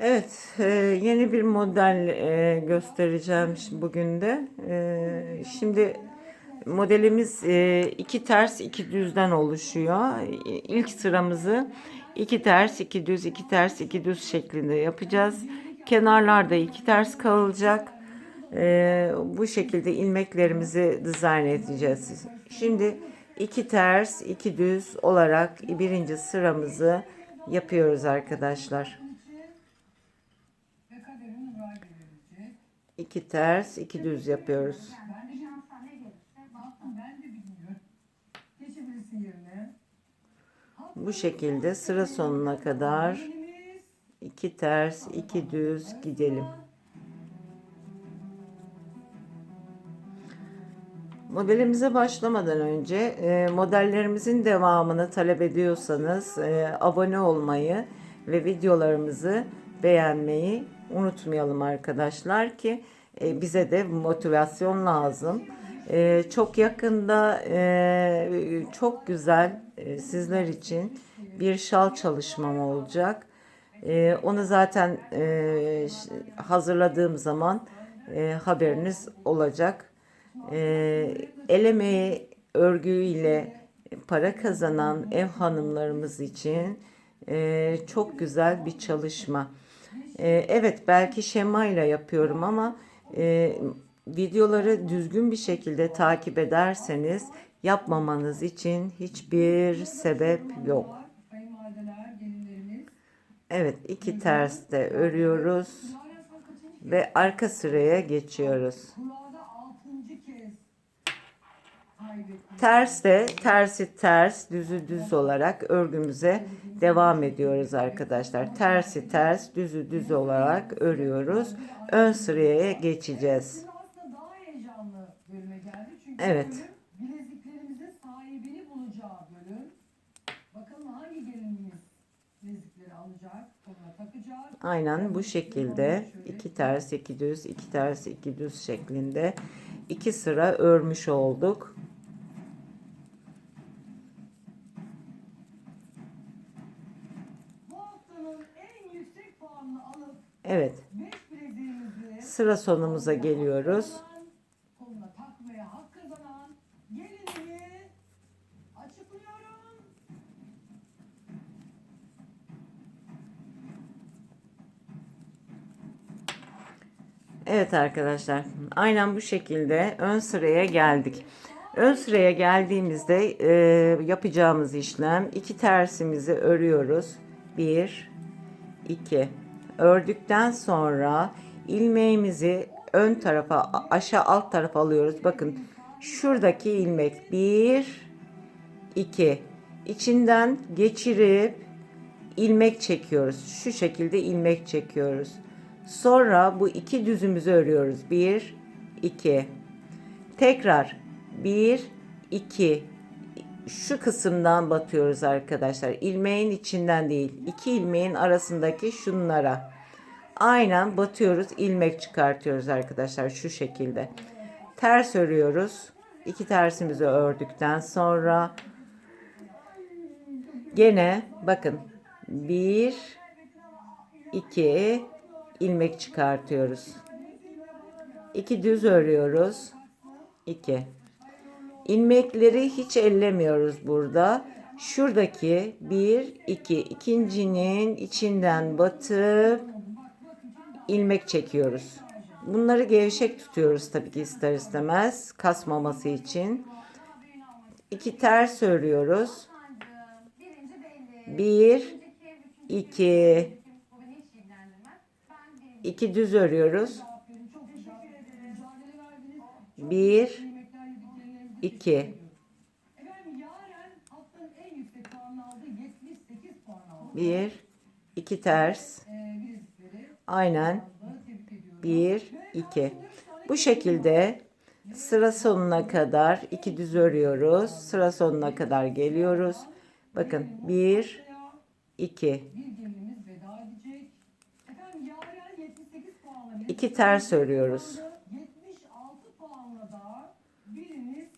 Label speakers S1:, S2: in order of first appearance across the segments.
S1: Evet, e, yeni bir model e, göstereceğim bugün de. E, şimdi modelimiz e, iki ters iki düzden oluşuyor. İlk sıramızı iki ters iki düz iki ters iki düz şeklinde yapacağız. Kenarlarda iki ters kalacak. E, bu şekilde ilmeklerimizi dizayn edeceğiz. Şimdi iki ters iki düz olarak birinci sıramızı yapıyoruz arkadaşlar. İki ters, iki düz yapıyoruz. Bu şekilde sıra sonuna kadar iki ters, iki düz gidelim. Modelimize başlamadan önce e, modellerimizin devamını talep ediyorsanız e, abone olmayı ve videolarımızı beğenmeyi unutmayalım arkadaşlar ki e, bize de motivasyon lazım. E, çok yakında e, çok güzel e, sizler için bir şal çalışmam olacak. E, onu zaten e, hazırladığım zaman e, haberiniz olacak. E, el emeği örgüyle para kazanan ev hanımlarımız için e, çok güzel bir çalışma. E, evet belki şemayla yapıyorum ama e, videoları düzgün bir şekilde takip ederseniz yapmamanız için hiçbir sebep yok. Evet iki ters de örüyoruz ve arka sıraya geçiyoruz. Ters de tersi ters, düzü düz olarak örgümüze devam ediyoruz arkadaşlar. Tersi ters, düzü düz olarak örüyoruz. Ön sıraya geçeceğiz. Evet. Aynen bu şekilde iki ters iki düz iki ters iki düz şeklinde iki sıra örmüş olduk.
S2: Bu haftanın en yüksek puanını alıp
S1: Evet
S2: 5 bileziğimizi
S1: sıra sonumuza geliyoruz. Evet arkadaşlar aynen bu şekilde ön sıraya geldik. Ön sıraya geldiğimizde e, yapacağımız işlem iki tersimizi örüyoruz. Bir, iki. Ördükten sonra ilmeğimizi ön tarafa aşağı alt tarafa alıyoruz. Bakın şuradaki ilmek bir, iki. İçinden geçirip ilmek çekiyoruz. Şu şekilde ilmek çekiyoruz. Sonra bu iki düzümüzü örüyoruz. Bir, iki. Tekrar bir, iki. Şu kısımdan batıyoruz arkadaşlar. İlmeğin içinden değil. İki ilmeğin arasındaki şunlara. Aynen batıyoruz. ilmek çıkartıyoruz arkadaşlar şu şekilde. Ters örüyoruz. İki tersimizi ördükten sonra Gene bakın bir iki ilmek çıkartıyoruz. İki düz örüyoruz. iki. İlmekleri hiç ellemiyoruz burada. Şuradaki bir iki ikincinin içinden batıp ilmek çekiyoruz. Bunları gevşek tutuyoruz tabii ki ister istemez kasmaması için. İki ters örüyoruz. Bir, iki, iki düz örüyoruz. Bir, iki.
S2: Efendim Yaren haftanın en yüksek puanını aldı. 78 puan aldı.
S1: Bir, iki ters. Aynen.
S2: aldı. Tebrik ediyorum.
S1: Bir, iki. Bu şekilde sıra sonuna kadar iki düz örüyoruz. Sıra sonuna kadar geliyoruz. Bakın bir, iki.
S2: Bir gelinimiz veda edecek. Efendim Yaren 78 puanla bir
S1: iki ters örüyoruz.
S2: 76 puanla da biriniz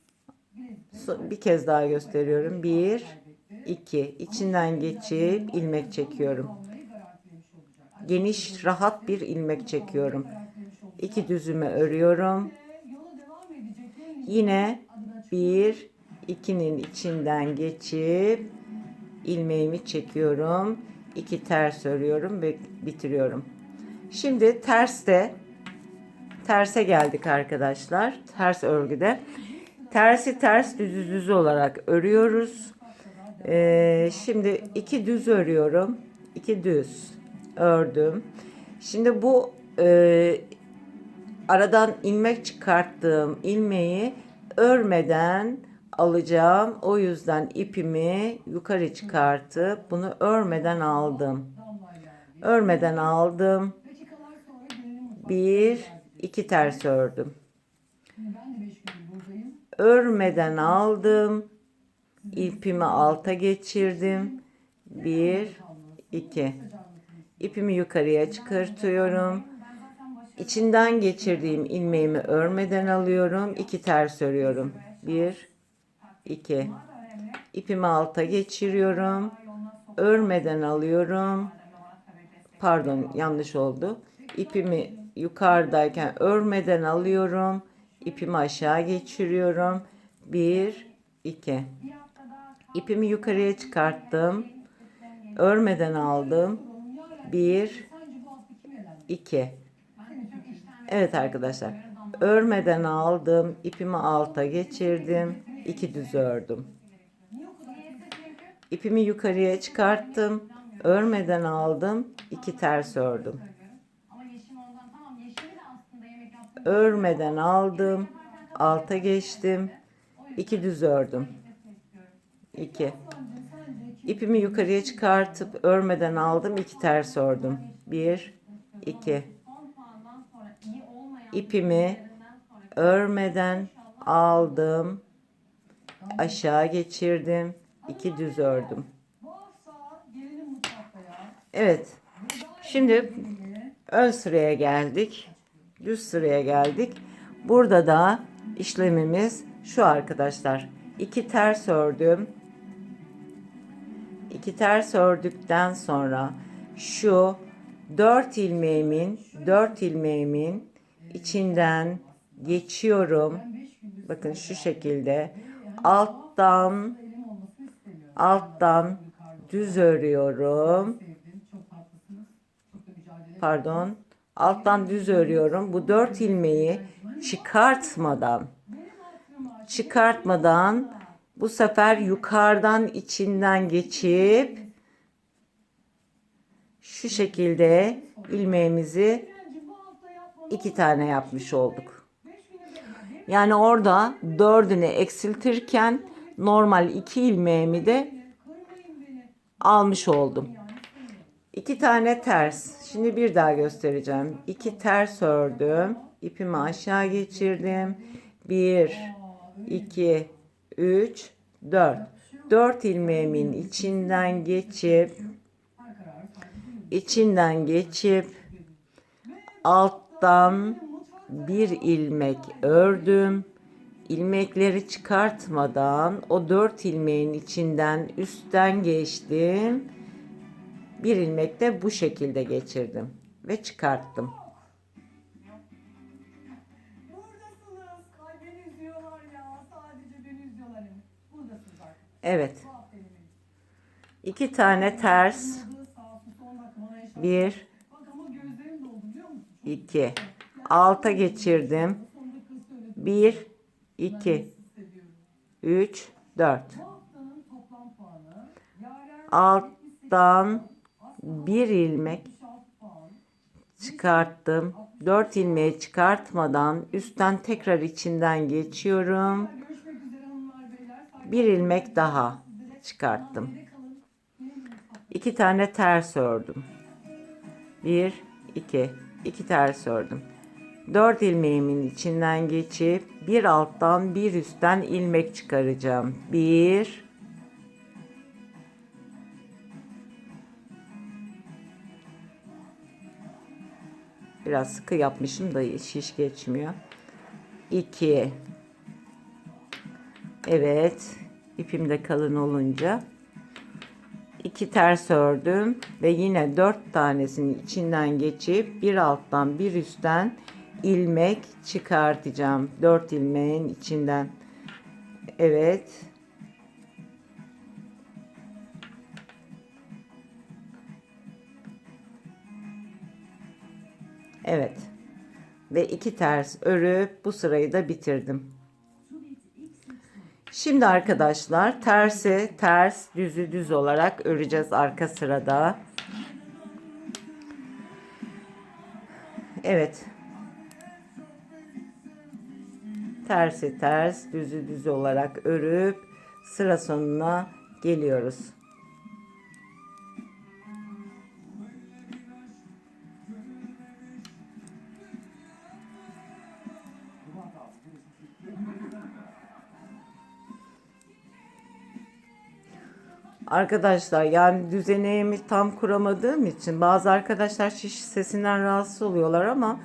S2: bilezikleri
S1: So- Bir kez daha gösteriyorum. Bir,
S2: kaybetti.
S1: 2. İçinden geçip ilmek çekiyorum. Geniş, rahat bir ilmek çekiyorum. 2 düzüme örüyorum. Yine 1 2'nin içinden geçip ilmeğimi çekiyorum. 2 ters örüyorum ve bitiriyorum. Şimdi terste terse geldik arkadaşlar. Ters örgüde. Tersi ters düz düz olarak örüyoruz. Ee, şimdi iki düz örüyorum. iki düz ördüm. Şimdi bu e, aradan ilmek çıkarttığım ilmeği örmeden alacağım. O yüzden ipimi yukarı çıkartıp bunu örmeden aldım. Örmeden aldım. Bir, iki ters ördüm. Örmeden aldım. İpimi alta geçirdim. Bir, iki. İpimi yukarıya çıkartıyorum. İçinden geçirdiğim ilmeğimi örmeden alıyorum. İki ters örüyorum. Bir, iki. İpimi alta geçiriyorum. Örmeden alıyorum. Pardon yanlış oldu. İpimi yukarıdayken örmeden alıyorum. İpimi aşağı geçiriyorum. Bir, iki. İpimi yukarıya çıkarttım. Örmeden aldım. Bir, iki. Evet arkadaşlar. Örmeden aldım. ipimi alta geçirdim. iki düz ördüm. İpimi yukarıya çıkarttım. Örmeden aldım. iki ters ördüm. Örmeden aldım. Alta geçtim. iki düz ördüm. İki. İpimi yukarıya çıkartıp örmeden aldım. iki ters ördüm. Bir, iki.
S3: 10 puandan sonra iyi olmayan
S1: İpimi örmeden aldım. Aşağı geçirdim. iki düz ördüm. Evet. Şimdi ön sıraya geldik. Düz sıraya geldik. Burada da işlemimiz şu arkadaşlar. İki ters ördüm. İki ters ördükten sonra şu dört ilmeğimin dört ilmeğimin içinden geçiyorum. Bakın şu şekilde alttan alttan düz örüyorum. Pardon alttan düz örüyorum. Bu dört ilmeği çıkartmadan çıkartmadan bu sefer yukarıdan içinden geçip şu şekilde ilmeğimizi iki tane yapmış olduk. Yani orada dördünü eksiltirken normal iki ilmeğimi de almış oldum. İki tane ters. Şimdi bir daha göstereceğim. İki ters ördüm. İpimi aşağı geçirdim. Bir, iki, üç, dört. Dört ilmeğimin içinden geçip içinden geçip alttan bir ilmek ördüm. İlmekleri çıkartmadan o dört ilmeğin içinden üstten geçtim. Bir ilmek de bu şekilde geçirdim ve çıkarttım. Evet. İki tane ters. Bir, iki. Alta geçirdim. Bir, iki, üç, dört. Alttan bir ilmek
S2: 76 puan.
S1: çıkarttım. Dört ilmeği çıkartmadan üstten tekrar içinden geçiyorum. Bir ilmek daha çıkarttım. İki tane ters ördüm. Bir, iki. iki ters ördüm. Dört ilmeğimin içinden geçip bir alttan bir üstten ilmek çıkaracağım. Bir, Biraz sıkı yapmışım da şiş geçmiyor. 2 Evet. ipim de kalın olunca iki ters ördüm ve yine dört tanesinin içinden geçip bir alttan bir üstten ilmek çıkartacağım. Dört ilmeğin içinden. Evet. Evet. Ve iki ters örüp bu sırayı da bitirdim. Şimdi arkadaşlar tersi ters düzü düz olarak öreceğiz arka sırada. Evet. Tersi ters düzü düz olarak örüp sıra sonuna geliyoruz. Arkadaşlar yani düzeneğimi tam kuramadığım için bazı arkadaşlar şiş sesinden rahatsız oluyorlar ama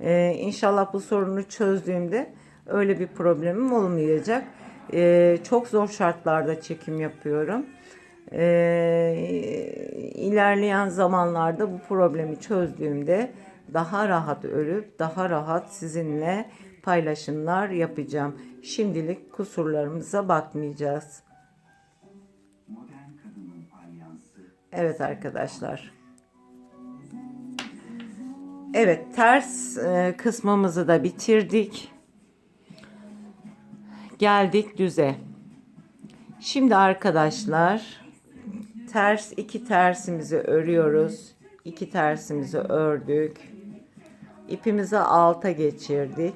S1: e, inşallah bu sorunu çözdüğümde öyle bir problemim olmayacak. E, çok zor şartlarda çekim yapıyorum. E, ilerleyen zamanlarda bu problemi çözdüğümde daha rahat örüp daha rahat sizinle paylaşımlar yapacağım. Şimdilik kusurlarımıza bakmayacağız. Evet arkadaşlar. Evet ters e, kısmımızı da bitirdik. Geldik düze. Şimdi arkadaşlar ters iki tersimizi örüyoruz. İki tersimizi ördük. İpimizi alta geçirdik.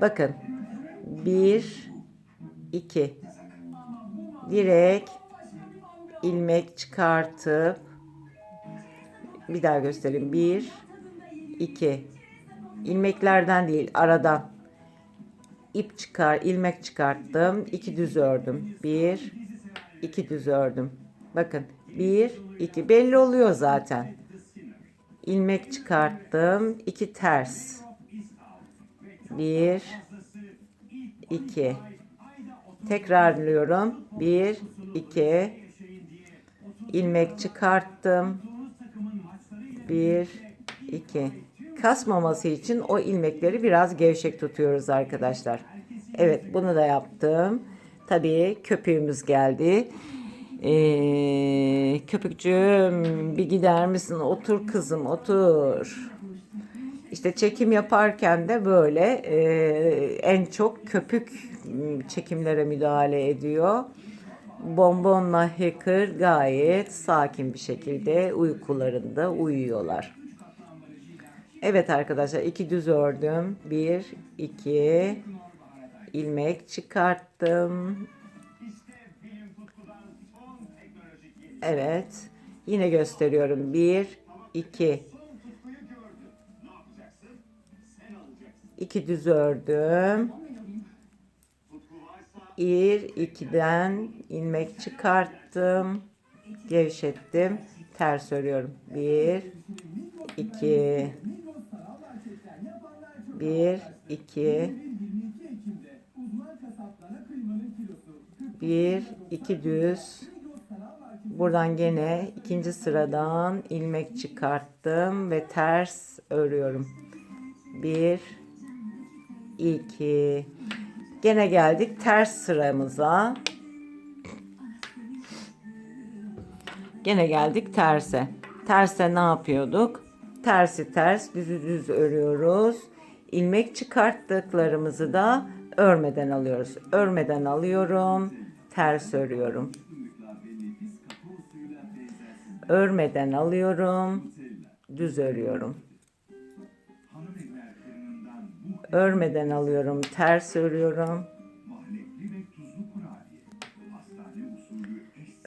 S1: Bakın. Bir, iki. Direkt ilmek çıkartıp bir daha göstereyim. Bir, iki. ilmeklerden değil aradan ip çıkar, ilmek çıkarttım. iki düz ördüm. Bir, iki düz ördüm. Bakın bir, iki belli oluyor zaten. ilmek çıkarttım. iki ters. Bir, iki. Tekrarlıyorum. Bir, iki. İlmek çıkarttım. Bir, iki. Kasmaması için o ilmekleri biraz gevşek tutuyoruz arkadaşlar. Evet bunu da yaptım. Tabii köpüğümüz geldi. Ee, köpükçüğüm bir gider misin? Otur kızım otur. İşte çekim yaparken de böyle e, en çok köpük çekimlere müdahale ediyor. Bonbonla Hacker gayet sakin bir şekilde uykularında uyuyorlar. Evet arkadaşlar iki düz ördüm. Bir, iki ilmek çıkarttım. Evet. Yine gösteriyorum. Bir, iki. İki düz ördüm. Bir, ikiden ilmek çıkarttım. Gevşettim. Ters örüyorum. Bir, iki. Bir, iki. Bir, iki düz. Buradan gene ikinci sıradan ilmek çıkarttım ve ters örüyorum. Bir, iki. Gene geldik ters sıramıza. Gene geldik terse. Terse ne yapıyorduk? Tersi ters, düzü düz örüyoruz. İlmek çıkarttıklarımızı da örmeden alıyoruz. Örmeden alıyorum, ters örüyorum. Örmeden alıyorum, düz örüyorum. Örmeden alıyorum, ters örüyorum.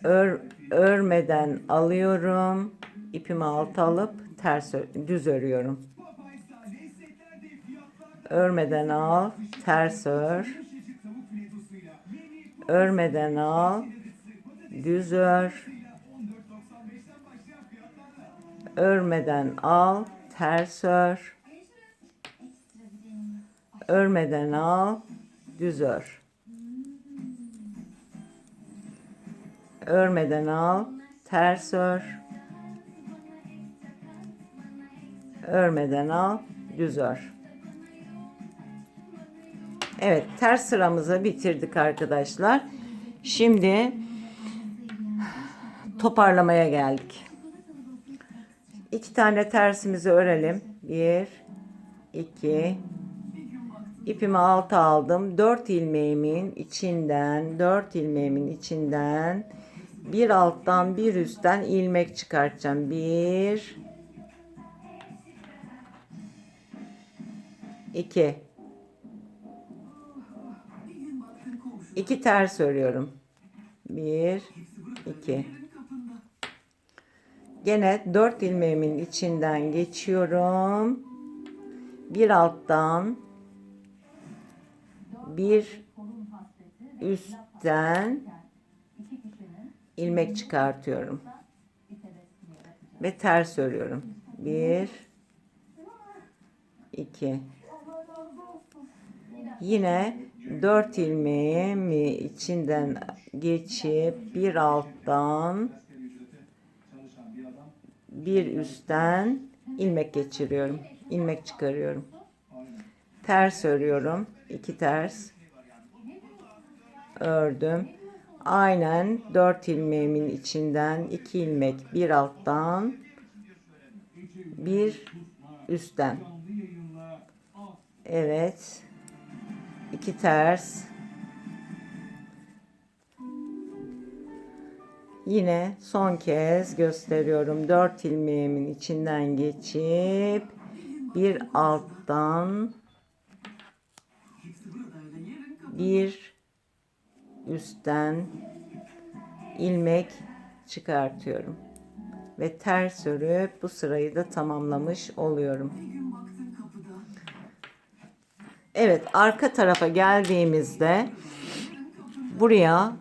S1: Ör, örmeden alıyorum. ipimi alta alıp ters düz örüyorum. Örmeden al, ters ör. Örmeden al, düz ör.
S4: 14.95'ten başlayan fiyatlarla
S1: Örmeden al, ters ör. Örmeden al, düz ör. Örmeden al, ters ör. Örmeden al, düz ör. Evet, ters sıramızı bitirdik arkadaşlar. Şimdi toparlamaya geldik. İki tane tersimizi örelim. Bir, iki, ipimi alta aldım. Dört ilmeğimin içinden, dört ilmeğimin içinden bir alttan bir üstten ilmek çıkartacağım. Bir, iki. İki ters örüyorum. Bir, iki. Gene dört ilmeğimin içinden geçiyorum. Bir alttan bir üstten ilmek çıkartıyorum. Ve ters örüyorum. Bir, iki. Yine dört ilmeğimi içinden geçip bir alttan bir üstten ilmek geçiriyorum. ilmek çıkarıyorum. Ters örüyorum. iki ters. Ördüm. Aynen dört ilmeğimin içinden iki ilmek bir alttan bir üstten. Evet. iki ters. Yine son kez gösteriyorum. Dört ilmeğimin içinden geçip bir alttan bir üstten ilmek çıkartıyorum. Ve ters örüp bu sırayı da tamamlamış oluyorum. Evet arka tarafa geldiğimizde buraya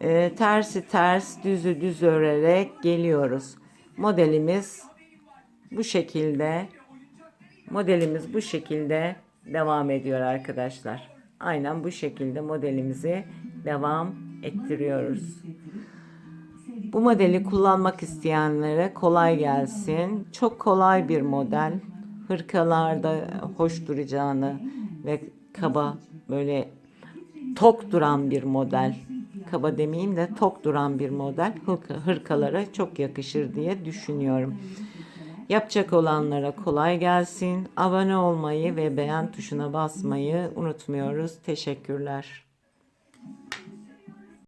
S1: e, tersi ters düzü düz örerek geliyoruz. Modelimiz bu şekilde modelimiz bu şekilde devam ediyor arkadaşlar. Aynen bu şekilde modelimizi devam ettiriyoruz. Bu modeli kullanmak isteyenlere kolay gelsin. Çok kolay bir model. Hırkalarda hoş duracağını ve kaba böyle tok duran bir model. Kaba demeyeyim de tok duran bir model hırka, hırkalara çok yakışır diye düşünüyorum. Yapacak olanlara kolay gelsin. Abone olmayı ve beğen tuşuna basmayı unutmuyoruz. Teşekkürler.